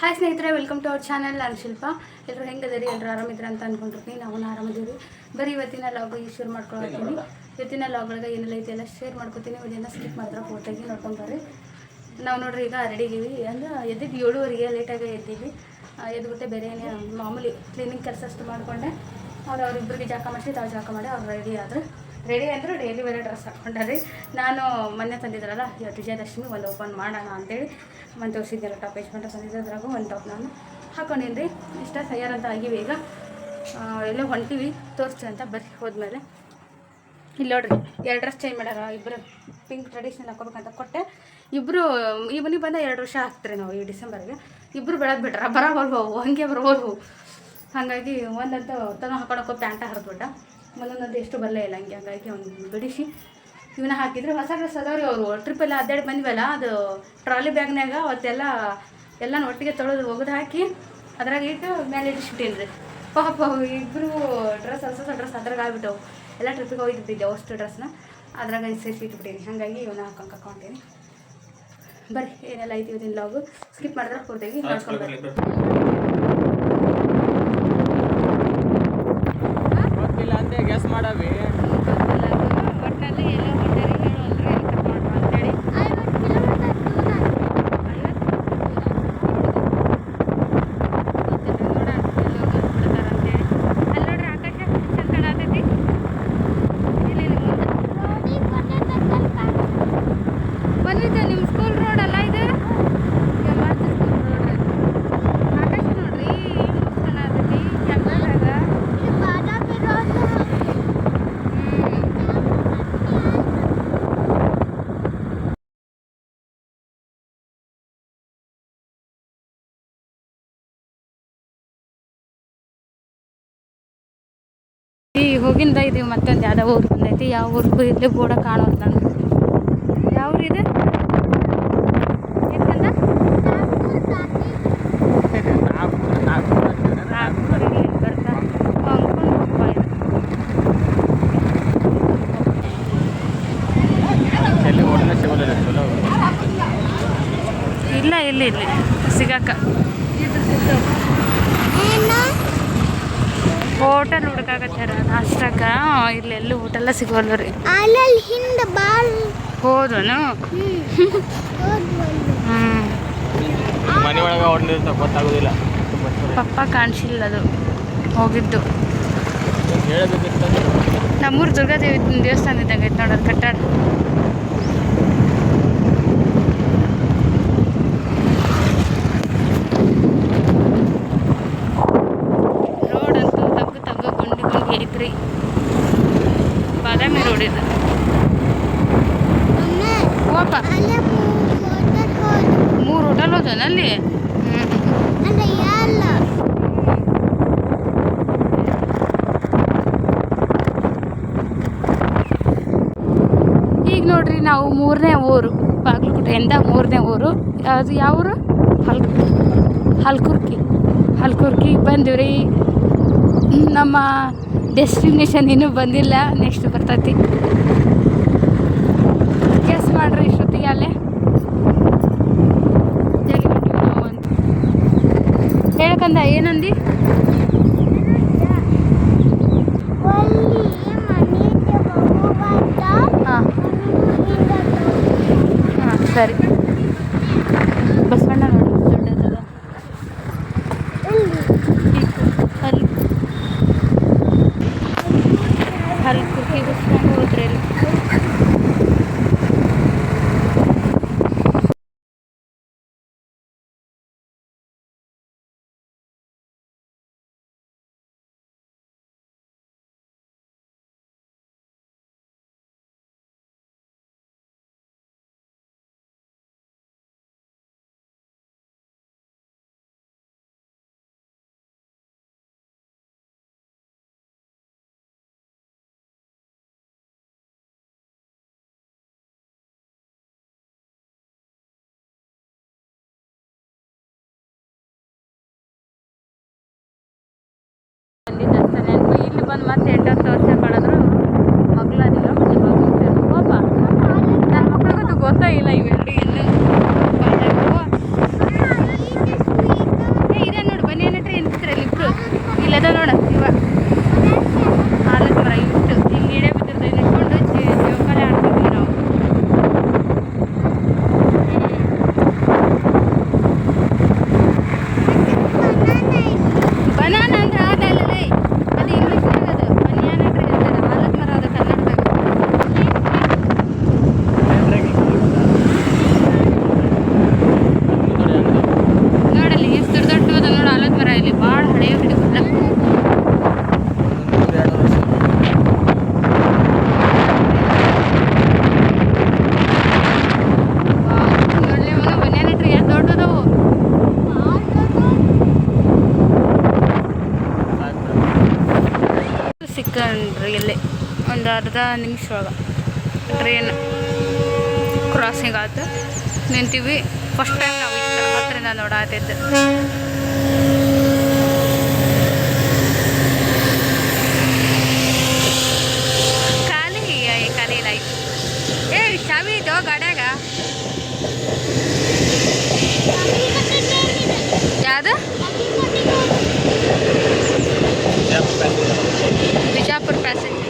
Hi ಸ್ನೇಹಿತರೆ, welcome to our channel. ನಾನು ಶಿಲ್ಪ. ಎಲ್ಲರೂ ಹೆಂಗದಿರಿ? ಎಲ್ಲರೂ ಆರಾಮಿದ್ರೆ ಅಂತ ಅನ್ಕೊಂಡಿರ್ತೀನಿ. ನಾವು ಆರಾಮದೀವಿ ಬರೀ ಇವತ್ತಿನ ಲಾಗ್ ಈ ಶೇರ್ ಮಾಡ್ಕೊಳ್ತೀನಿ ಇವತ್ತಿನ ಲಾಗ್ಗಳಿಗೆ ಏನೆಲ್ಲ ಐತೆ ಎಲ್ಲ ಶೇರ್ ಮಾಡ್ಕೊತೀನಿ. ವಿಡಿಯೋನ ಸ್ಕಿಪ್ ಮಾಡಿದ್ರೆ ಪೂರ್ತಿಯಾಗಿ ನೋಡ್ಕೊಂಡು ನಾವು ನೋಡ್ರಿ ಈಗ ರೆಡಿಗೀವಿ ಅಂದ್ರೆ ಎದ್ದಿದ್ದು ಏಳುವರೆಗೆ ಲೇಟಾಗಿ ಎದ್ದೀವಿ ಎದ್ಬಿಟ್ಟೆ ಬೇರೆ ಏನೇ ಮಾಮೂಲಿ ಕ್ಲೀನಿಂಗ್ ಕೆಲಸ ಅಷ್ಟು ಮಾಡಿಕೊಂಡೆ. ಅವ್ರು ಅವ್ರಿಬ್ಬರಿಗೆ ಜಾಕ ಮಾಡಿಸಿ, ತಾವು ಜಾಕ ಮಾಡಿ, ಅವ್ರು ರೆಡಿ ಆದರು. ರೆಡಿ ಅಂದ್ರೆ ಡೈಲಿ ಬೇರೆ ಡ್ರೆಸ್ ಹಾಕ್ಕೊಂಡ್ರಿ ನಾನು ಮೊನ್ನೆ ತಂದಿದ್ರಲ್ಲ ವಿಜಯದಶಮಿ, ಒಂದು ಓಪನ್ ಮಾಡೋಣ ಅಂತೇಳಿ ಒಂದು ತೋರಿಸಿದ್ದೀರ ಟಾಪ್ ಯಜಮಾನ್ರ ತಂದಿದ್ರಾಗೂ ಒಂದು ಟಾಪ್ ನಾನು ಹಾಕೊಂಡಿನಿ ಇಷ್ಟ ತಯಾರಂತ ಆಗಿವೆ ಈಗ. ಎಲ್ಲೋ ಹೊಂಟೀವಿ, ತೋರಿಸ್ತೀವಿ ಅಂತ ಬರ್ರಿ ಹೋದ್ಮೇಲೆ. ಇಲ್ಲಿ ನೋಡ್ರಿ, ಎರಡು ಡ್ರೆಸ್ ಚೇಂಜ್ ಮಾಡ್ಯಾರ ಇಬ್ಬರು ಪಿಂಕ್ ಟ್ರೆಡಿಷನಲ್ ಹಾಕೋಬೇಕಂತ ಕೊಟ್ಟೆ. ಇಬ್ಬರು ಮನೆ ಬಂದ ಎರಡು ವರ್ಷ ಆಗ್ತೀರಿ ನಾವು, ಈ ಡಿಸೆಂಬರ್ಗೆ ಇಬ್ಬರು ಬೆಳಗ್ಗೆ ಬಿಟ್ರ ಬರ ಬರ್ಬೋವು ಹಂಗೆ ಬರ್ಬೋದು. ಹಾಗಾಗಿ ಒಂದಂತ ತನ ಹಾಕೊಳಕ್ಕೋ ಪ್ಯಾಂಟ ಹರಿದ್ಬಿಟ್ಟ ಒಂದೊಂದಂತೂ ಎಷ್ಟು ಬರಲೇ ಇಲ್ಲ ಹಂಗೆ ಹಾಗಾಗಿ ಅವ್ನು ಬಿಡಿಸಿ ಇವನ್ನ ಹಾಕಿದ್ರೆ ಹೊಸ ಡ್ರೆಸ್ ಅದಾವ್ರಿ ಅವರು. ಟ್ರಿಪ್ ಎಲ್ಲ ಅಡ್ಡಾಡಿ ಬಂದ್ವಲ್ಲ ಅದು ಟ್ರಾಲಿ ಬ್ಯಾಗ್ನಾಗ ಅವತ್ತೆಲ್ಲ ಎಲ್ಲ ಒಟ್ಟಿಗೆ ತೊಳೆದು ಒಗೆದು ಹಾಕಿ ಅದ್ರಾಗ ಇಟ್ಟು ಮೇಲೆ ಇಟ್ಟಿಸ್ಬಿಟ್ಟೀನಿ ರೀ. ಪಾಪ ಇಬ್ಬರು ಡ್ರೆಸ್ ಹೊಸ ಹೊಸ ಡ್ರೆಸ್ ಅದ್ರಾಗ ಆಗ್ಬಿಟ್ಟವು. ಎಲ್ಲ ಟ್ರಿಪ್ಪಿಗೆ ಹೋಗಿದ್ದಿದ್ದೆ ಅಷ್ಟು ಡ್ರೆಸ್ನ ಅದ್ರಾಗ ಸೇರಿಸಿ ಇಟ್ಬಿಟ್ಟೀನಿ ಹಾಗಾಗಿ ಇವನ್ನ ಹಾಕೊಂಡು ಹಾಕೊಂಡೀನಿ ಬರ್ರಿ ಏನೆಲ್ಲ ಐತಿ ಇವತ್ತಿನ ಲಾಗು ಸ್ಕಿಪ್ ಮಾಡಿದ್ರೆ ಪೂರ್ತಿಯಾಗಿ ನೋಡ್ಕೊಂಡು ಬರ್ರಿ ಗೊತ್ತಿಲ್ಲ ಅಂದೆ ಗೆಸ್ ಮಾಡವಿ ಒಟ್ಟಿನಲ್ಲಿ ಎಲ್ಲ ಹೊಂಟಾರಿ ಹೇಳು ಅಂದ್ರೆ ಎಲ್ಲಿ ಕಟ್ ಮಾಡ್ರು ಅಂತೇಳಿ ಬಂದಿದ್ದೆ ನಿಮ್ಮ ಸ್ಕೂಲ್ ರೋಡ್ ಅಲ್ಲ ಇದು ಯಮಾರ್ಥ ಸ್ಕೂಲ್ ರೋಡ್ ಆಕಾಶ ನೋಡ್ರಿ ಮಸ್ತ್ ಕಾಣತೈತಿ ಜಂಗಲ್ದಾಗ ಈ ಹೋಗಿಂದ ಇದೀವಿ ಮತ್ತೊಂದು ಯಾವ್ದೋ ಊರು ಬಂದೈತಿ, ಯಾವ ಊರಿಗೂ ಇಲ್ಲಿ ಬೋರ್ಡ ಕಾಣೋದು ನಾನು ಯಾವ ಊರು ಇದೆ ಎಲ್ಲಿಂದ? ನಾಗ್ಪುರ ಇಲ್ಲಿ ಬರ್ತಾ ಅಂದ್ಕೊಂಡು ಹೋಗ್ಬಾ ಇದು. ಎಲ್ಲಿ ಓಡಿನ ಸಿಗೋದಿಲ್ಲ ಚಲೋ ಇಲ್ಲ, ಇಲ್ಲಿ ಇಲ್ಲಿ ಸಿಗಾಕ ಹೋಟೆಲ್ ಹುಡುಕಾಕತ್ತಾರ ನಾಷ್ಟಕ್ಕ ಇಲ್ಲೆಲ್ಲೂ ಊಟೆಲ್ಲ ಸಿಗೋಲ್ಲ ರೀ ಅಲ್ಲಲ್ಲಿ ಹಿಂದೆ ಬಾಳ ಗೊತ್ತಾಗೋದಿಲ್ಲ. ಪಪ್ಪ ಕಾಣಿಸಿಲ್ಲ ಅದು. ಹೋಗಿದ್ದು. ನಮ್ಮೂರು ದುರ್ಗಾದೇವಿ ದೇವಸ್ಥಾನ ಇದ್ದಂಗೆ ಐತೆ ನೋಡೋದು ಕಟ್ಟಡ ರೋಡ್ ಅಂತೂ ತಗ್ಗು ತಗ್ಗು ಗುಂಡಿ ಗುಂಡಿ ಐತ್ರಿ ಬಾದಾಮಿ ರೋಡ್ ಇದು ಒಮ್ಮೆ ಹೋಪ ಅಲ್ಲೇ ಹೋಟೆಲ್ ಹೋದ್ ಮೂರು ಹ್ಞೂ ಈಗ ನೋಡ್ರಿ ನಾವು ಮೂರನೇ ಊರು ಬಾಗಲಕೋಟೆಯಿಂದ ಮೂರನೇ ಊರು. ಅದು ಯಾವ ಊರು? ಹಲ್ಕುರ್ಕಿ. ಹಲ್ಕುರ್ಕಿ ಬಂದಿವ್ರಿ. ನಮ್ಮ ಡೆಸ್ಟಿನೇಷನ್ ಇನ್ನೂ ಬಂದಿಲ್ಲ ನೆಕ್ಸ್ಟ್ ಬರ್ತೈತಿ. ಕೆಸ್ ಮಾಡ್ರಿ ಇಷ್ಟೊತ್ತಿಗೆ ಅಲ್ಲೇ ಜಲ್ದಿ ಹೊಂಟೀವಿ ನಾವು ಅಂತ ಹೇಳಕಂದ ಏನಂದಿ ಒಲ್ಲಿ ಮನೆಗೆ ಹೋಗುವಂತ ಹಾಂ ಹಿಂದೆ ಹಾಂ ಸರಿ ಬಸವಣ್ಣ ನೋಡು ದೊಡ್ಡದದ ಇಲ್ಲಿ ಅಲ್ಲಿ ಅಲ್ಲಿ ಕುರ್ಕಿ ಬಸ್ಕೊಂಡು ಹೋದ್ರೆ ಅಲ್ಲಿ ಇಲ್ಲ ಇವೆರಡು ಇನ್ನು ಬಾಳೆಹಣ್ಣು. ಏ ಇದೆ ನೋಡು ಬನ್ನಿ ಏನಟ್ರಿ ಏನ್ತಿದ್ರಲ್ಲಿ ಇಬ್ರು ಇಲ್ಲದ ನೋಡ ಇವ ಆಲದ ಮರ ಇಷ್ಟು ಹಿಂಗೆ ಇಡೇ ಬಿದ್ದಿರ್ತದೆ ನಿಂತ್ಕೊಂಡು ಜೋಕಾಲಿ ಆಡ್ತಿದ್ವಿ ನಾವು ಬನಾನ ಅಂದ್ರೆ ಅದಲ್ಲೇ ಅದು ಇಂಗ್ಲೀಷ್ನಾಗ ಅದು ಬನಿಯಾನ ಟ್ರೀ ಅಂತಾರೆ ಆಲದ ಮರ ಅದು ಕನ್ನಡದಾಗ ನೋಡಲ್ಲಿ ಎಷ್ಟು ದೊಡ್ಡ ದೊಡ್ಡ ಅದ ನೋಡು ಆಲದ ಮರ ಇಲ್ಲಿ ಭಾಳ ಹಳೆಯ ಹಿಡಿದಿಲ್ಲ ನೋಡಲಿ ಮನ ಬನ್ಯಾನ ಟ್ರೀ ಎಷ್ಟು ದೊಡ್ಡದವು ಸಿಕ್ಕನ್ರಿ ಇಲ್ಲಿ. ಒಂದು ಅರ್ಧ ನಿಮಿಷ ಒಳಗೆ. ಟ್ರೈನ್ ಕ್ರಾಸಿಂಗ್ ಆಯ್ತು ನಿಂತೀವಿ. ಫಸ್ಟ್ ಟೈಮ್ ನಾವು ಇಷ್ಟು ಹತ್ತಿರದಿಂದ ನೋಡಾತಿದ್ದು ಖಾಲಿ ಖಾಲಿ ಲೈಫ್ ಏ, ಚಾವಿ ಇದ್ದೋ ಗಾಡ್ಯಾಗ? ಯಾವ್ದು? Дитя перпесить.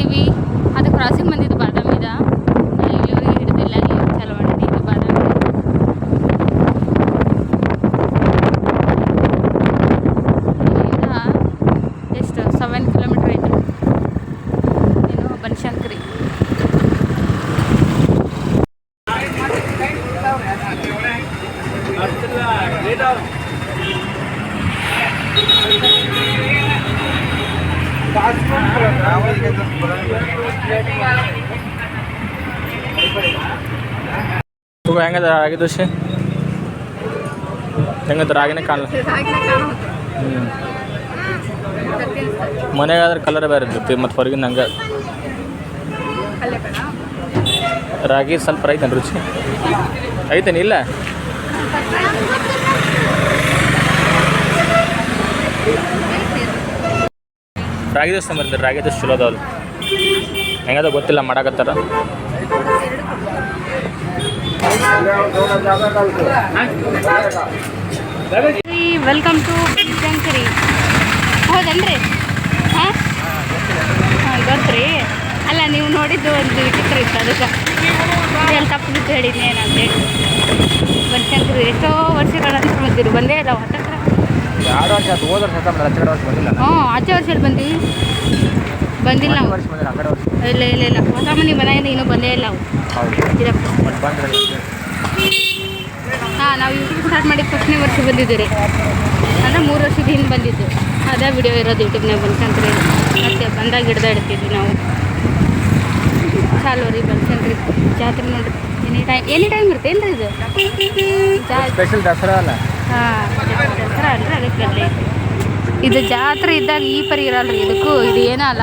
ಬಾದಾಮಿ ಬಂದೀವಿ ಅದು ಕ್ರಾಸಿಂಗ್ ಬಂದಿದ್ದು ಬಾದಾಮಿದ ಇಲ್ಲಿವರೆಗೆ ಹಿಡಿದಿಲ್ಲ ಈಗ ಚಲೋ ಮಾಡಿದ್ದು ಬಾದಾಮಿ ಇಲ್ಲಿಂದ ಎಷ್ಟು ಸೆವೆನ್ ಕಿಲೋಮೀಟ್ರ್ ಐತಿ ಇನ್ನು ಬನಶಂಕರಿ ತಗೋ ಹೆಂಗದ ರಾಗಿ ದೋಸೆ? ಹೆಂಗದ ರಾಗಿನೇ ಕಾಣಲ್ಲ. ಹ್ಞೂ ಮನೆಗಾದ್ರೆ ಕಲರ್ ಬೇರೆ ಇರ್ತೈತಿ ಮತ್ತು ಹೊರಗಿನ ಹಂಗೆ. ರಾಗಿ ಸ್ವಲ್ಪ ಐತೇನು ರುಚಿ. ಐತೇನು ಇಲ್ಲ? ರಾಗಿ ದೋಸೆ ಬಂದಿರಿ ರಾಗಿ ದೋಸೆ ಚಲೋ ಅದಾವಲ್ಲ. ಹೆಂಗದ ಗೊತ್ತಿಲ್ಲ, ಮಾಡಾಕತ್ತಾರ. ವೆಲ್ಕಮ್ ಟು ಬನಶಂಕರಿ ಹೌದನ್ರಿ? ಹಾಂ? ಹಾಂ ರೀ ಅಲ್ಲ ನೀವು ನೋಡಿದ್ದು ಒಂದು ಚಿತ್ರ ಇತ್ತು ಅದಕ್ಕೆ. ಎಲ್ಲಿ ತಪ್ಪಿದ್ದು ಹೇಳಿದ್ನಿ ಏನಂತೇಳಿ ಬನಶಂಕರಿ ಎಷ್ಟೋ ವರ್ಷಗಳ ನಂತರ ಬಂದಿರು ಬಂದೇ ಇಲ್ಲ ಹತ್ತತ್ರ ಎರಡು ವರ್ಷ ಹೋದ ವರ್ಷ ಹ್ಞೂ ಆಚೆ ವರ್ಷ ಎಲ್ಲಿ ಬಂದ್ವಿ ಬಂದಿಲ್ಲ ನಾವು ಇಲ್ಲ ಇಲ್ಲ ಇಲ್ಲ. ಹೊಸ ಮನೆ ಮನೆಯಿಂದ ಇನ್ನೂ ಬಂದೇ ಇಲ್ಲ ಅವು ಹಾಂ ನಾವು ಯೂಟ್ಯೂಬ್ ಸ್ಟಾರ್ಟ್ ಮಾಡಿದ ಫಸ್ಟ್ನೇ ವರ್ಷ ಬಂದಿದ್ದೀರಿ. ಅಂದರೆ ಮೂರು ವರ್ಷದ ಹಿಂದೆ ಬಂದಿದ್ದು. ಅದೇ ವಿಡಿಯೋ ಇರೋದು ಯೂಟ್ಯೂಬ್ನಾಗ ಬಂದ್ಕಂತ್ರಿ. ಮತ್ತೆ ಬಂದಾಗ ಗಿಡದ ಇಡ್ತಿದ್ವಿ ನಾವು. ಚಾಲು ರೀ ಬನಶಂಕರಿ ಜಾತ್ರೆ ನೋಡ್ರಿ. ಎನಿ ಟೈಮ್ ಎನಿ ಟೈಮ್ ಇರುತ್ತೆ ರೀ ಇದು? ಸ್ಪೆಷಲ್ ದಸರಾ ಅಲ್ಲ? ಹಾಂ ದಸರಾ ಅಲ್ರಿ ಅದಕ್ಕೆ ಅಲ್ಲೇ. ಇದು ಜಾತ್ರೆ ಇದ್ದಾಗ ಈ ಪರಿ ಇರಲ್ಲ ರೀ ಇದಕ್ಕೂ ಇದು ಏನೋ ಅಲ್ಲ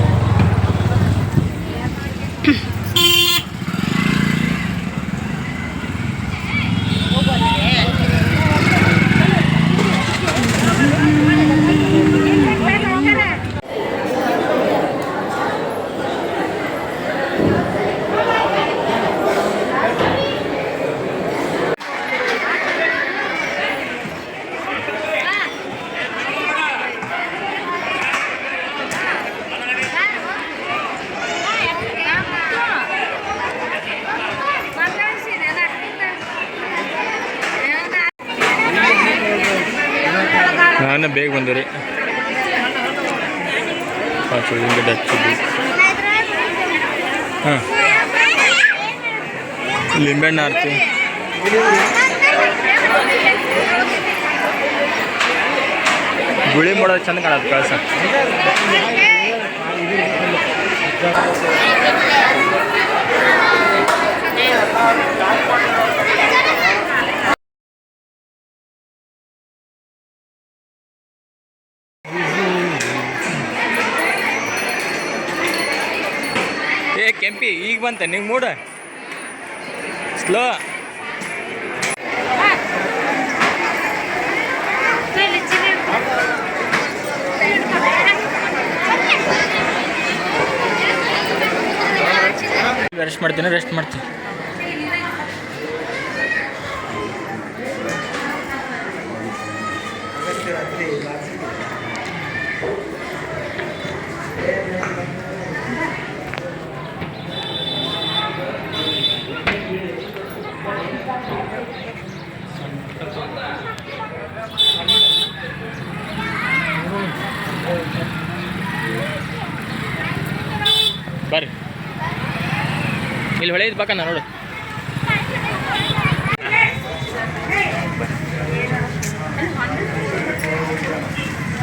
ನಾನು ಬೇಗ ಬಂದೆ ರೀ ಪಾಚು ಹಿಂಗೆ ಹಚ್ಚಿದ್ವಿ ಹಾಂ ಲಿಂಬೆಹಣ್ಣು ಆರ್ತಿ ಗುಳಿ ಮಾಡೋದು ಚಂದ ಕಾಣತ್ತೆ ಕಳ್ಸ ಕೆಂಪಿ ಈಗ ಬಂತ ನಿಂಗೆ ಮೂಡ. ಸ್ಲೋ ರೆಸ್ಟ್ ಮಾಡ್ತೀನಿ ರೆಸ್ಟ್ ಮಾಡ್ತೀನಿ. ಇಲ್ಲಿ ಹೊಳೆ ಇದ್ ಪಕ್ಕ ನೋಡು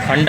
ಹೊಂಡ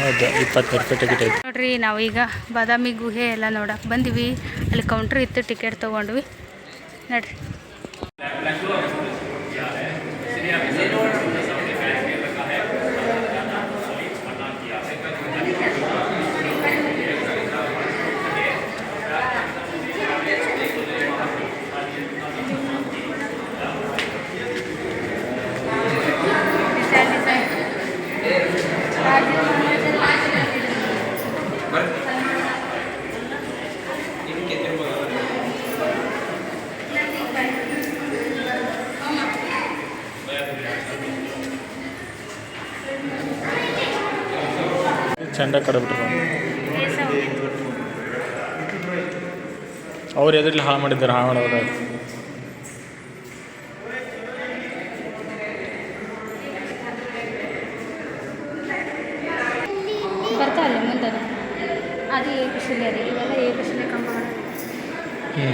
ಹೌದು ನೋಡ್ರಿ ನಾವೀಗ ಬಾದಾಮಿ ಗುಹೆ ಎಲ್ಲ ನೋಡಕ್ಕೆ ಬಂದ್ವಿ. ಅಲ್ಲಿ ಕೌಂಟ್ರ್ ಇತ್ತು ಟಿಕೆಟ್ ತೊಗೊಂಡ್ವಿ. ನೋಡ್ರಿ. ಚಂಡ ಕಡಬಿಟ್ರು ಅವ್ರು ಎದ್ರಲ್ಲಿ ಹಾಳು ಮಾಡಿದ್ದಾರೆ ಹಾಳು ಮಾಡೋದಾಗ ಬರ್ತಾ ಇಲ್ಲ ಮುಂದೆ. ಅದು ಏಕಶಿಲೆ ರೀ ಇವೆಲ್ಲ ಏಕಶಿಲೆ ಕಂಬಗಳು. ಹ್ಞೂ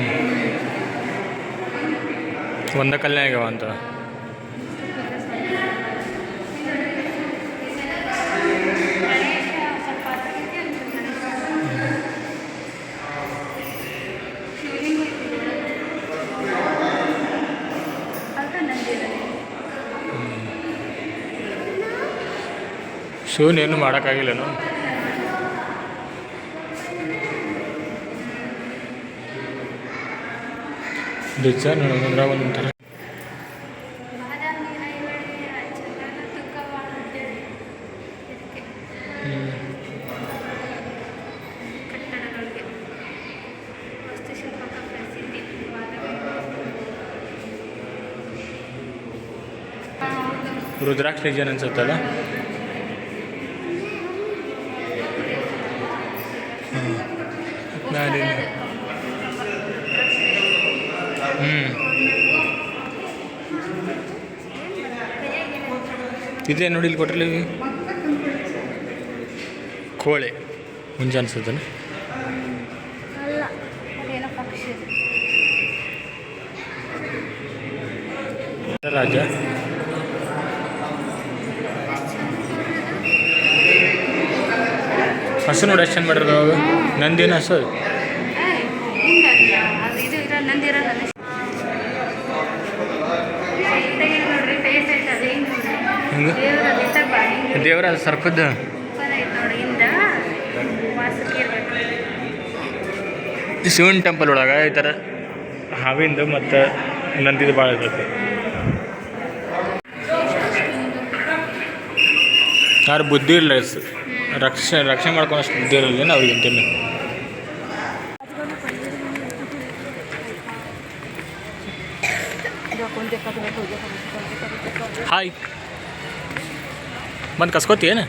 ಒಂದ ಶಿವನ್ ಏನು ಮಾಡೋಕ್ಕಾಗಿಲ್ಲೇನು ನಿಜ ನೋಡೋದ್ರಾಗ ಒಂಥರ. ರುದ್ರಾಕ್ಷ ರೀಜನ್ ಅನ್ಸುತ್ತಲ್ಲ? ಹ್ಞೂ ಇದೇ ನೋಡಿ ಇಲ್ಲಿ ಕೊಟ್ಟರೆ ಕೋಳಿ. ಮುಂಜೆ ಅನ್ಸುತ್ತೆ ರಾಜ. ಹಸು ನೋಡಿ ಎಷ್ಟು ಚಂದ ಮಾಡಿರೋದು ನಂದಿನ ಹಸು? ದೇವ್ರ ಸರ್ಪದ? ಶಿವನ್ ಟೆಂಪಲ್ ಒಳಗೆ ಈ ಥರ ಹಾವಿಂದು ಮತ್ತು ನಂದಿದು ಭಾಳ ಇರ್ತೈತೆ. ಯಾರು ಬುದ್ಧಿ ಇಲ್ಲ ರಕ್ಷಣೆ ರಕ್ಷಣೆ ಮಾಡ್ಕೊಳೋಷ್ಟು ಬುದ್ಧಿ ಇರಲಿಲ್ಲ ಅವ್ರಿಗೆ ಅಂತೇಳಿ ಹಾಯ್. ಬಂದು ಕಸ್ಕೋತಿ ಏನು?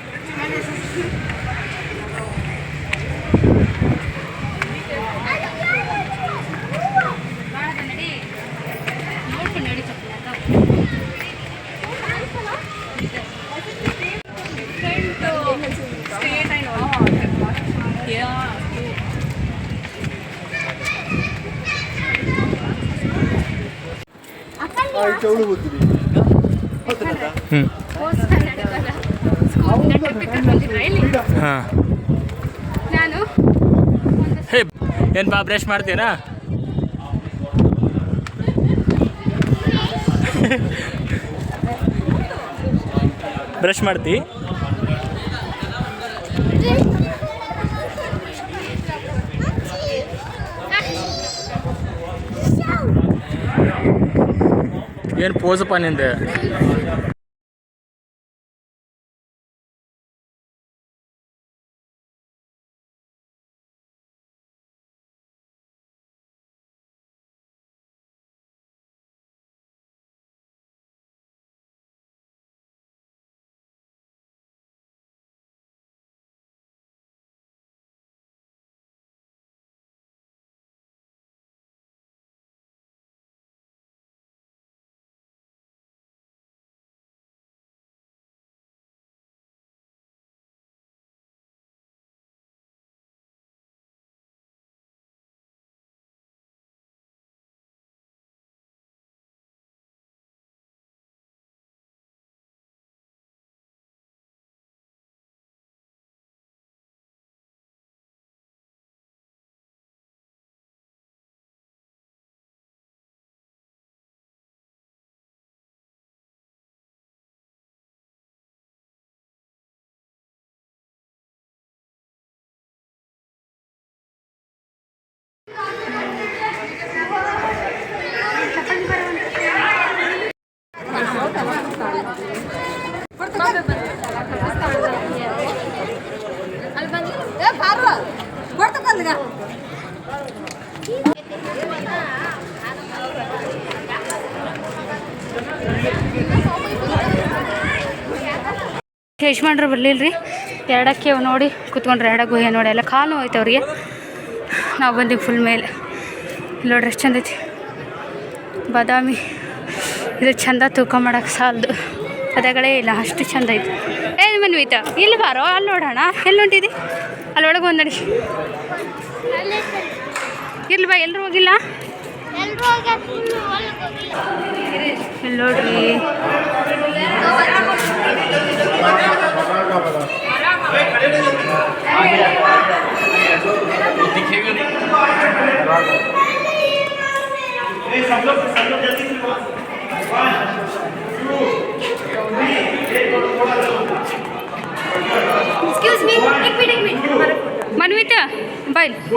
ಹಾಂ. ಹೇ ಏನು ಬಾ ಬ್ರಷ್ ಮಾಡ್ತೀರಾ ಬ್ರಷ್ ಮಾಡ್ತಿ? ಏನು ಪೋಸಪ್ಪ ನಿಂದೆ? ಯಜಮಾನ್ರು ಬರಲಿಲ್ಲ ರೀ ಎರಡಕ್ಕೆ ನೋಡಿ ಕುತ್ಕೊಂಡ್ರೆ ಎರಡ ಗುಹೆ ನೋಡಿ ಎಲ್ಲ ಕಾಲು ಹೋಯ್ತು ಅವ್ರಿಗೆ. ನಾವು ಬಂದೀವಿ ಫುಲ್ ಮೇಲೆ. ಇಲ್ಲಿ ನೋಡ್ರಿ ಎಷ್ಟು ಚಂದೈತಿ ಬಾದಾಮಿ ಇದು ಚಂದ ತೂಕ ಮಾಡೋಕೆ ಸಾಲದು. ಅದಗಳೇ ಇಲ್ಲ ಅಷ್ಟು ಚಂದ ಐತಿ. ಏ ಮನ್ವಿತ ಇಲ್ಲಿ ಬಾರೋ ಅಲ್ಲಿ ನೋಡೋಣ ಎಲ್ಲಿ ಹೊಂಟಿದಿ? ಅಲ್ಲಿ ಒಳಗೆ ಒಂದು ಇಲ್ಲಿ ಬಾ ಎಲ್ಲರೂ ಹೋಗಿಲ್ಲ. ಇಲ್ಲಿ ನೋಡ್ರಿ. बाय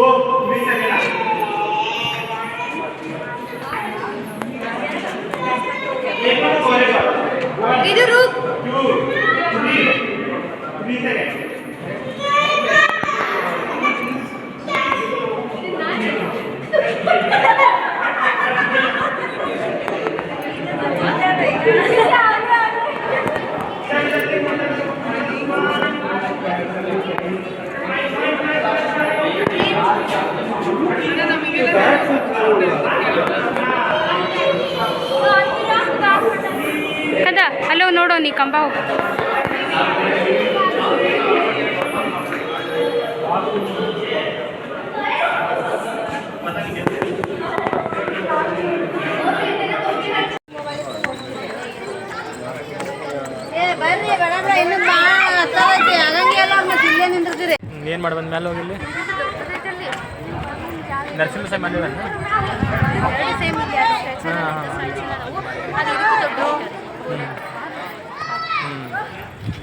ಇದು ರೂಪ್ ಕದ ಅಲ್ಲೋ ನೋಡೋ ನೀ ಕಂಬ ಏನ್ ಏನು ಮಾಡಿ ಬಂದ ಮೇಲೆ ಹೋಗಿಲ್ಲಿ? ನರಸಿಂಹ ಸ್ವಾಮಿ ಮಂದಿರ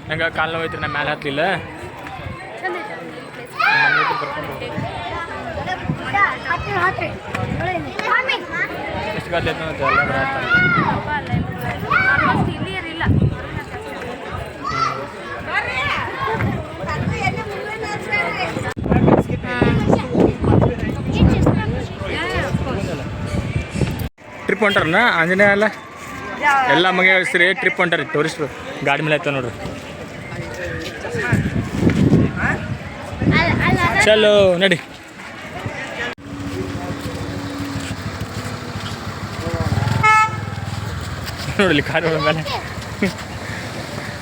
ಹಂಗೆ ಕಾಲು ನೋವು ಐತ್ರಿ ನಾ ಮ್ಯಾಲೆ ಹತ್ತಲಿಲ್ಲ ಟ್ರಿಪ್ ಹೊಂಟಾರನ? ಆಂಜನೇಯ ಅಲ್ಲ ಎಲ್ಲ ಮಗ ಹೆಸ್ರಿ ಟ್ರಿಪ್ ಹೊಂಟಾರಿ ಟೂರಿಸ್ಟ್ ಗಾಡಿ ಮೇಲೆ ಆಯ್ತು ನೋಡ್ರಿ. ಚಲೋ ನಡಿ. ನೋಡಲಿ ಕಾರು ಮೇಲೆ.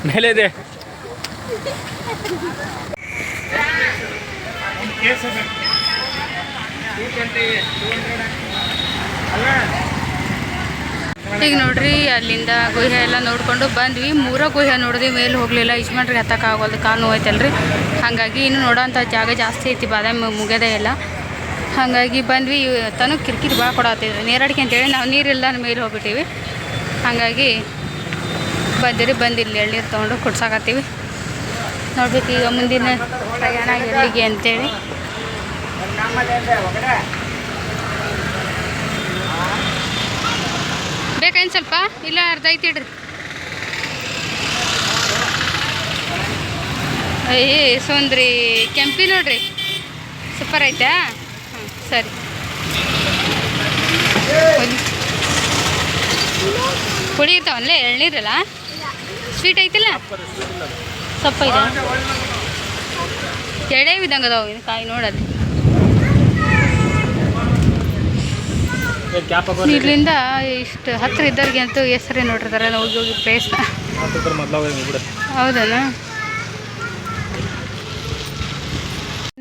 ಮೇಲೆ ಇದೆ. ಈಗ ನೋಡ್ರಿ, ಅಲ್ಲಿಂದ ಗುಹೆ ಎಲ್ಲ ನೋಡ್ಕೊಂಡು ಬಂದ್ವಿ. ಮೂರ ಗುಹೆ ನೋಡಿದ್ವಿ, ಮೇಲೆ ಹೋಗಲಿಲ್ಲ. ಯಜಮಾನ್ರಿಗೆ ಹತ್ತಕ್ಕಾಗೋದು ಕಾಲು ನೋಯ್ತಲ್ರಿ ಹಾಗಾಗಿ ಇನ್ನು ನೋಡೋಂಥ ಜಾಗ ಜಾಸ್ತಿ ಐತಿ, ಬಾದಾಮಿ ಮುಗ್ಯದೇ ಇಲ್ಲ. ಹಾಗಾಗಿ ಬಂದ್ವಿ. ತನಕ ಕಿರಿಕಿರಿ ಭಾಳ ಕೊಡತ್ತಿದ್ರು ನೀರಡಿಕೆ ಅಂತೇಳಿ ನಾವು ನೀರಿಲ್ಲ ಮೇಲೆ ಹೋಗ್ಬಿಟ್ಟಿವಿ. ಹಾಗಾಗಿ ಬಂದಿರಿ ಬಂದಿಲ್ಲ ಎಳ್ನೀರು ತೊಗೊಂಡು ಕುಡ್ಸಾಕತ್ತೀವಿ. ನೋಡ್ಬೇಕು ಈಗ ಮುಂದಿನ ಪ್ರಯಾಣ ಎಲ್ಲಿಗೆ ಅಂತೇಳಿ. ಬೇಕೇನು ಸ್ವಲ್ಪ? ಇಲ್ಲ, ಅರ್ಧ ಐತಿ ಇಡ್ರಿ. ಏ, ಸೋಂದ್ರಿ, ಕೆಂಪಿ ನೋಡ್ರಿ. ಸೂಪರ್ ಐತಾ? ಹಾಂ ಸರಿ. ಪುಳಿ ಇರ್ತಾವಲ್ಲೇ ಎಳ್ನೀರಲ್ಲ? ಸ್ವೀಟ್ ಐತಿಲ್ಲ? ಸೊಪ್ಪ ಇದೆ? ಎಡೆ ಇದ್ದಂಗೆ ಅದಾವ ಕಾಯಿ ನೋಡಲ್ಲಿ ಇಲ್ಲಿಂದ ಇಷ್ಟು ಹತ್ತಿರ ಇದ್ದವ್ರಿಗೆ ಅಂತೂ ಹೆಸರೇ ನೋಡಿರ್ತಾರೆ ಹೋಗಿ ಹೋಗಿ ಪ್ಲೇಸ್ ಹೌದಲ್ಲ? ಹೌದನ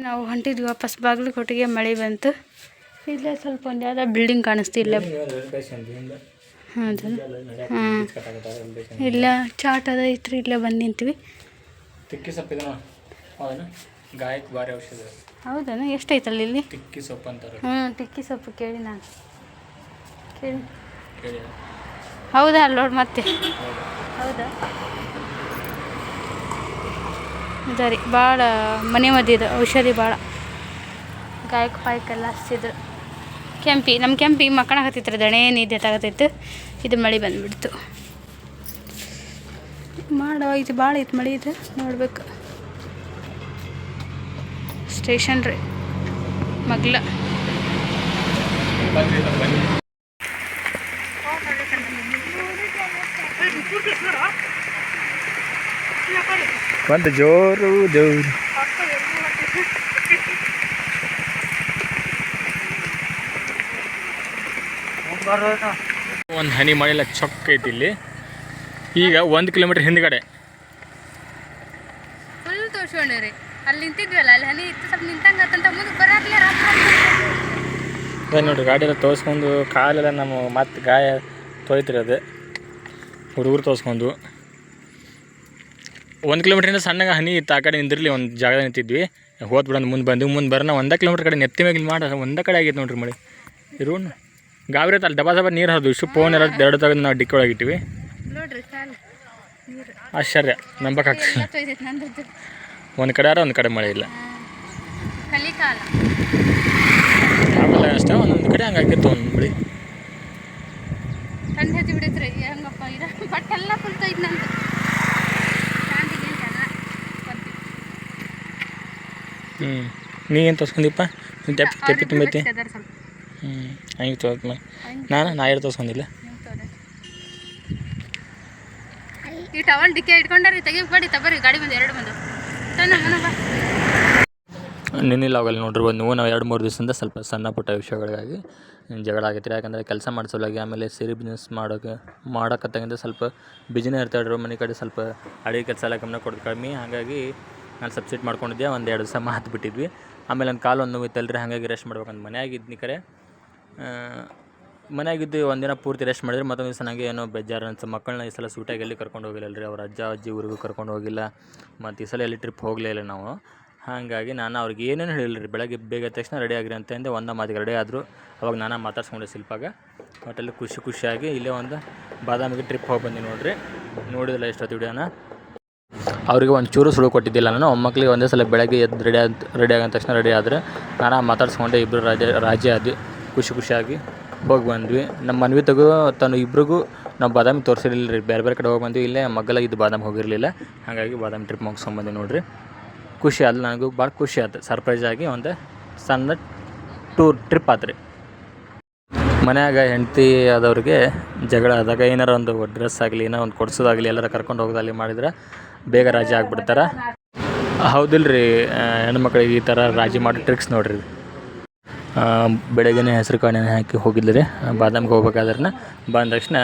ನಾವು ಹೊಂಟಿದ್ವಿ ವಾಪಸ್ ಬಾಗಲಕೋಟೆಗೆ ಮಳೆ ಬಂತು. ಇಲ್ಲೇ ಸ್ವಲ್ಪ ಒಂದು ಯಾವುದೋ ಬಿಲ್ಡಿಂಗ್ ಕಾಣಿಸ್ತಿಲ್ಲ ಹೌದಾ ಹಾಂ ಇಲ್ಲ ಚಾಟ್ ಅದ ಇತ್ತು ಇಲ್ಲೇ ಬಂದು ನಿಂತೀವಿ. ಹೌದಾ ಎಷ್ಟೈತಲ್ಲ ಇಲ್ಲಿ? ತಿಕ್ಕಿ ಸೊಪ್ಪು ಅಂತಾರೆ. ಹ್ಞೂ ಟಿಕ್ಕಿ ಸೊಪ್ಪು ಕೇಳಿ ನಾನು. ಹೌದಾ ಅಲ್ಲಿ ನೋಡಿ ಮತ್ತೆ? ಹೌದಾ? ರೀ ಭಾಳ ಮನೆ ಮದ್ದಿದೆ ಔಷಧಿ ಭಾಳ ಗಾಯಕ ಪಾಯಕೆಲ್ಲ ಹಚ್ಚಿದ್ರು. ಕೆಂಪಿ ನಮ್ಮ ಕೆಂಪಿ ಮಕ್ಕಳ ಹತ್ತಿತ್ತು ದಣೆ ನಿದ್ದೆ ತಗತೈತೆ ಇದು ಮಳೆ ಬಂದುಬಿಡ್ತು. ಮಾಡೋ ಇದು ಭಾಳ ಐತೆ ಮಳೆ ಇದು ನೋಡ್ಬೇಕು. ಸ್ಟೇಷನ್ ರೀ ಮಗ್ಲ ಒಂದು ಜೋರು ಜೋರು. ಒಂದು ಹನಿ ಮಳೆಲ್ಲ ಚೊಕ್ಕ ಐತಿ ಇಲ್ಲಿ. ಈಗ ಒಂದು ಕಿಲೋಮೀಟರ್ ಹಿಂದ್ಗಡೆ. ಫುಲ್ ತೋರ್ಸ್ಕೊಂಡ್ರಿ ಅಲ್ಲಿ ನಿಂತಿದ್ವಲ್ಲ ಅಲ್ಲಿ ಹನಿ ಇತ್ತು ಸ್ವಲ್ಪ ನಿಂತಂಗೆ ಆತಂತ ಮುಂದೆ ಬರಾಕ್ಲೆ ಅದೇ ನೋಡ್ರಿ ಗಾಡಿ ಎಲ್ಲ ತೋರಿಸ್ಕೊಂಡು ಕಾಲೆಲ್ಲ ನಮ್ಮ ಮತ್ತೆ ಗಾಯ ತೊಯ್ತಿರಿ ಅದು ಹುಡುಗರು ತೋರಿಸ್ಕೊಂಡು. ಒಂದು ಕಿಲೋಮೀಟ್ರಿಂದ ಸಣ್ಣಗೆ ಹನಿ ಇತ್ತು ಆ ಕಡೆ ನಿಂದಿರಲಿ ಒಂದು ಜಾಗ ನಿಂತಿದ್ವಿ. ಹೋದ್ ಬಿಡೋದು ಮುಂದೆ ಬಂದು ಮುಂದೆ ಬರೋಣ ಒಂದೇ ಕಿಲೋಮೀಟ್ರ್ ಕಡೆ ನೆತ್ತಿ ಮೇಲೆ ಮಾಡ ಒಂದೇ ಕಡೆ ಆಗಿತ್ತು ನೋಡ್ರಿ ಮಳೆ. ಇರೋಣ ಗಾಬರಿ ಅಲ್ಲಿ ದಬಾ ದಬಾ ನೀರು ಹರಿದು ಇಷ್ಟು ಫೋನ್ ಎಲ್ಲ ಎರಡು ತೆಗೆದು ನಾವು ಡಿಕ್ಕಿ ಒಳಗಿಟ್ಟಿವಿ ಆಶ್ಚರ್ಯ ನಂಬಕ್ಕಾಗ್ತದೆ ಎಲ್ಲ ಒಂದು ಕಡೆ ಆರ ಒಂದು ಕಡೆ ಮಳೆ ಇಲ್ಲ. ಆಮೇಲೆ ಅಷ್ಟೇ ಒಂದೊಂದು ಕಡೆ ಹಂಗಾಗಿತ್ತು ಒಂದು ಮಳೆ. ಕಣ್ಣು ಹತ್ತಿ ಬಿಡೈತ್ರಿ ಹೆಂಗಪ್ಪ ಇದು ಬಟ್ ಫುಲ್ ನಂದು ಶಾಂತಿಗೆ ಎಲ್ಲ ಹ್ಞೂ ನೀ ಏನು ತೋರಿಸ್ಕೊಂಡಿಪ್ಪ? ತೆಪ್ಪಿ ತೆಪ್ಪಿ ತುಂಬೈತಿ? ಹ್ಞೂ ಹಂಗೆ ತೋರ್ತ ನಾನು ನಾ ಏನು ತೋರಿಸ್ಕೊಂಡಿಲ್ಲ ಈ ಟವಲ್ ಡಿಕ್ಕಿ ಇಟ್ಕೊಂಡ್ರಿ ತೆಗಿ ಬಡಿ ತಬರಿ ಗಾಡಿ ಬಂದು ಎರಡು ಬಂದು. ನಿನ್ನಿಲ್ಲ ಆಗಲ್ಲ ನೋಡ್ರಿ ಒಂದು ನಾವು ಎರಡು ಮೂರು ದಿವಸದಿಂದ ಸ್ವಲ್ಪ ಸಣ್ಣ ಪುಟ್ಟ ವಿಷಯಗಳಿಗಾಗಿ ಜಗಳ ಆಗೈತೆ ರೀ ಯಾಕಂದರೆ ಕೆಲಸ ಮಾಡಿಸೋಲಾಗಿ ಆಮೇಲೆ ಸೀರೆ ಬಿಸ್ನೆಸ್ ಮಾಡೋಕೆ ಮಾಡೋಕತ್ತಾಗಿಂದ ಸ್ವಲ್ಪ ಬಿಜಿನೇ ಇರ್ತಾಳ್ರಿ ಮನೆ ಕಡೆ ಸ್ವಲ್ಪ ಅಡುಗೆ ಕೆಲಸ ಎಲ್ಲ ಗಮನ ಕೊಡೋದು ಕಮ್ಮಿ. ಹಾಗಾಗಿ ನಾನು ಸಬ್ಸಿಟ್ ಮಾಡ್ಕೊಂಡಿದ್ದೆ, ಒಂದು ಎರಡು ದಿವಸ ಮಾತು ಬಿಟ್ಟಿದ್ವಿ ಆಮೇಲೆ ನನ್ನ ಕಾಲು ಒಂದು ರೀ ಹಾಗಾಗಿ ರೆಸ್ಟ್ ಮಾಡ್ಬೇಕಂತ ಮನೆಯಾಗಿದ್ನಿ ಕರೆ. ಮನೆಯಾಗಿದ್ದು ಒಂದಿನ ಪೂರ್ತಿ ರೆಸ್ಟ್ ಮಾಡಿದ್ರೆ ಮತ್ತೊಂದು ದಿವಸ ನನಗೆ ಏನೋ ಬೇಜಾರು ಅನ್ಸ ಮಕ್ಕಳನ್ನ ಈ ಸಲ ಸೂಟಾಗಿ ಎಲ್ಲಿ ಕರ್ಕೊಂಡು ಹೋಗಿಲ್ಲ ರೀ ಅವ್ರ ಅಜ್ಜ, ಅಜ್ಜಿ ಊರಿಗೂ ಕರ್ಕೊಂಡು ಹೋಗಿಲ್ಲ. ಮತ್ತು ಈ ಸಲ ಎಲ್ಲಿ ಟ್ರಿಪ್ ಹೋಗಲೇ ಇಲ್ಲ ನಾವು. ಹಾಗಾಗಿ ನಾನು ಅವ್ರಿಗೆ ಏನೇನು ಹೇಳಿಲ್ಲ ರೀ ಬೆಳಗ್ಗೆ ಬೇಗ ತಕ್ಷಣ ರೆಡಿ ಆಗಿರಿ ಅಂತ ಅಂದೆ, ಒಂದ ಮಾತಿಗೆ ರೆಡಿ ಆದರು. ಅವಾಗ ನಾನು ಮಾತಾಡ್ಸ್ಕೊಂಡೆ ಶಿಲ್ಪಾಗ ಒಟ್ಟಲ್ಲಿ ಖುಷಿ ಖುಷಿಯಾಗಿ ಇಲ್ಲೇ ಒಂದು ಬಾದಾಮಿಗೆ ಟ್ರಿಪ್ ಹೋಗಿ ಬಂದಿ ನೋಡಿರಿ. ನೋಡಿದಿಲ್ಲ ಎಷ್ಟೊತ್ತು ವಿಡಿಯೋನ ಅವ್ರಿಗೆ ಒಂದು ಚೂರು ಸುಳು ಕೊಟ್ಟಿದ್ದಿಲ್ಲ ನಾನು. ಒಮ್ಮಕ್ಳಿಗೆ ಒಂದೇ ಸಲ ಬೆಳಗ್ಗೆ ಎದ್ದು ರೆಡಿ ಆದ ರೆಡಿ ಆಗಿದ ತಕ್ಷಣ ರೆಡಿ ಆದರೆ ನಾನು ಮಾತಾಡ್ಸ್ಕೊಂಡೆ ಇಬ್ಬರು ರಾಜ, ರಾಜಿ ಆದ್ವಿ. ಖುಷಿ ಖುಷಿಯಾಗಿ ಹೋಗಿ ಬಂದ್ವಿ. ನಮ್ಮ ಮನ್ವಿ ತಗೋ ತನ್ನ ಇಬ್ರಿಗೂ ನಾವು ಬಾದಾಮಿ ತೋರಿಸಿರಲಿಲ್ಲ ರೀ. ಬೇರೆ ಬೇರೆ ಕಡೆ ಹೋಗಿ ಬಂದ್ವಿ. ಇಲ್ಲೇ ಮಗ್ಗಲ ಇದು ಬಾದಾಮಿ ಹೋಗಿರಲಿಲ್ಲ. ಹಾಗಾಗಿ ಬಾದಾಮಿ ಟ್ರಿಪ್ ಮುಗಿಸ್ಕೊಂಬಂದ್ವಿ ನೋಡಿರಿ. ಖುಷಿ ಆಯ್ತು ನನಗೂ ಭಾಳ ಖುಷಿ ಆಯ್ತು ಸರ್ಪ್ರೈಸ್ ಆಗಿ ಒಂದು ಸಣ್ಣ ಟೂರ್ ಟ್ರಿಪ್ ಆತ್ರಿ ಮನ್ಯಾಗ ಹೆಂಡತಿ ಆದವ್ರಿಗೆ ಜಗಳ ಆದಾಗ ಏನಾರ ಒಂದು ಡ್ರೆಸ್ ಆಗಲಿ, ಏನೋ ಒಂದು ಕೊಡಿಸೋದಾಗಲಿ, ಎಲ್ಲರ ಕರ್ಕೊಂಡು ಹೋಗೋದಾಗಲಿ ಮಾಡಿದ್ರೆ ಬೇಗ ರಾಜಿ ಆಗ್ಬಿಡ್ತಾರ? ಹೌದಿಲ್ರಿ ಹೆಣ್ಮಕ್ಳಿಗೆ ಈ ಥರ ರಾಜಿ ಮಾಡೋ ಟ್ರಿಕ್ಸ್ ನೋಡ್ರಿ. ಬೆಳಗ್ಗೆ ಹೆಸರು ಕಾಳಿನ ಹಾಕಿ ಹೋಗಿದ್ರಿ, ಬಾದಾಮಿಗೆ ಹೋಗ್ಬೇಕಾದ್ರೆ ಬಂದ ತಕ್ಷಣ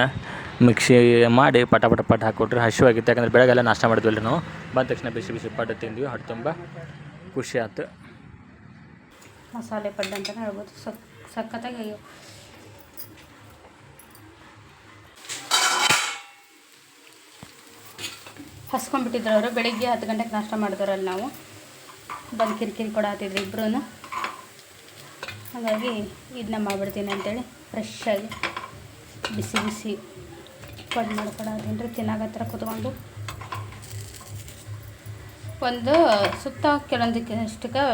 ಮಿಕ್ಸಿ ಮಾಡಿ ಪಟ ಪಟ ಪಟ ಹಾಕ್ಕೊಟ್ರಿ. ಹಸಿವಾಗಿತ್ತು, ಯಾಕಂದ್ರೆ ಬೆಳಗ್ಗೆಲ್ಲ ನಾಷ್ಟ ಮಾಡಿದ್ವಲ್ಲ ನಾವು. ಬಂದ ತಕ್ಷಣ ಬಿಸಿ ಬಿಸಿ ಪಟ ತಿಂದ್ವಿ, ಹೊಟ್ಟೆ ತುಂಬ ಖುಷಿ ಆಯ್ತು ಮಸಾಲೆ ಪಡ್ಡು ಅಂತಲೇ ಹೇಳ್ಬೋದು. ಸಕ್, ಸಖತ್ತಾಗಿ ಹಸ್ಕೊಂಡ್ಬಿಟ್ಟಿದ್ರು ಅವರು. ಬೆಳಿಗ್ಗೆ ಹತ್ತು ಗಂಟೆಗೆ ನಾಷ್ಟ ಮಾಡಿದ್ರಲ್ಲ ನಾವು. ಬಂದು ಕಿರಿಕಿರಿ ಕೊಡತ್ತಿದ್ರು ಇಬ್ಬರೂ ಹಾಗಾಗಿ ಇದನ್ನ ಮಾಡಿಬಿಡ್ತೀನಿ ಅಂತೇಳಿ ಫ್ರೆಶ್ ಆಗಿ ಬಿಸಿ ಬಿಸಿ ಕೊಡ್ ಮಾಡ್ಕೊಡತ್ತೀನಿ ರೀ ತಿನ್ನಾಗತ್ತರ ಕುತ್ಕೊಂಡು. ಒಂದು ಸುತ್ತ ಕೆಲವೊಂದಕ್ಕೆ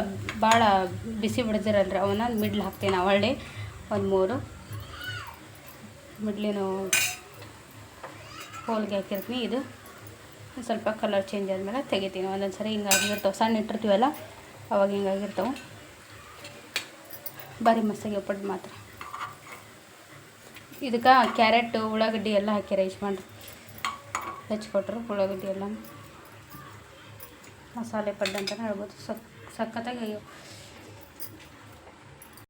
ಭಾಳ ಬಿಸಿ ಬಿಡ್ದಿರಲ್ರಿ ಅವನ್ನ. ಮಿಡ್ಲ್ ಹಾಕ್ತೀನಿ ಅವಳ್ಳಿ ಒಂದು ಮೂರು. ಮಿಡ್ಲಿನ ಹೋಲ್ಗೆ ಹಾಕಿರ್ತೀನಿ. ಇದು ಸ್ವಲ್ಪ ಕಲರ್ ಚೇಂಜ್ ಆದಮೇಲೆ ತೆಗಿತೀನಿ. ಒಂದೊಂದು ಸರಿ ಹಿಂಗಾಗಿರ್ತಾವೆ ಸಣ್ಣ ಇಟ್ಟಿರ್ತೀವಲ್ಲ, ಅವಾಗ ಹಿಂಗಾಗಿರ್ತಾವೆ. ಭಾರಿ ಮಸ್ತಾಗಿ ಪಡ್ಡು ಮಾತ್ರ. ಇದಕ್ಕೆ ಕ್ಯಾರೆಟ್, ಉಳ್ಳಾಗಡ್ಡಿ ಎಲ್ಲ ಹಾಕ್ಯಾರ ಯಜಮಾನ್ರು. ಹೆಚ್ಕೊಟ್ರು ಉಳ್ಳಾಗಡ್ಡಿ ಎಲ್ಲ ಮಸಾಲೆ ಪಡ್ಡು ಅಂತಲೇ ಹೇಳ್ಬೋದು. ಸಕ್ ಸಖತ್ತಾಗಿ